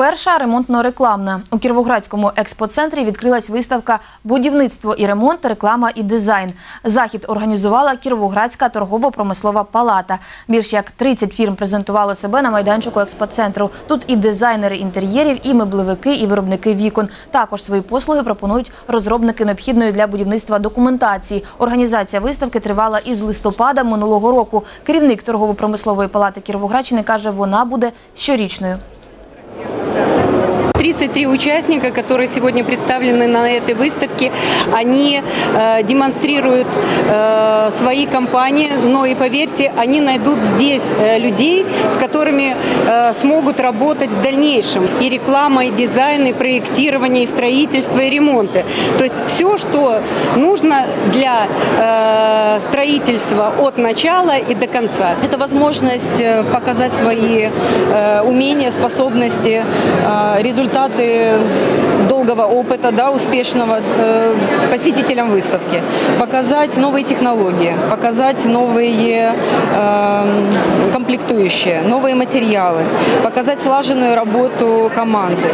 Перша ремонтно-рекламна. У Кіровоградському експоцентрі відкрилась виставка Будівництво і ремонт, реклама і дизайн. Захід організувала Кіровоградська торгово-промислова палата. Більш як 30 фірм презентували себе на майданчику експоцентру. Тут і дизайнери інтер'єрів, і меблевики, і виробники вікон. Також свої послуги пропонують розробники необхідної для будівництва документації. Організація виставки тривала із листопада минулого року. Керівник торгово-промислової палати Кіровоградщини каже, вона буде щорічною. 33 участника, которые сегодня представлены на этой выставке, они э, демонстрируют э, свои компании, но и поверьте, они найдут здесь э, людей, с которыми смогут работать в дальнейшем. И реклама, и дизайн, и проектирование, и строительство, и ремонты. То есть все, что нужно для строительства от начала и до конца. Это возможность показать свои умения, способности, э, результаты долгого опыта, да, успешного э, посетителям выставки, показать новые технологии, показать новые э, комплектующие, новые материалы, показать слаженную работу команды.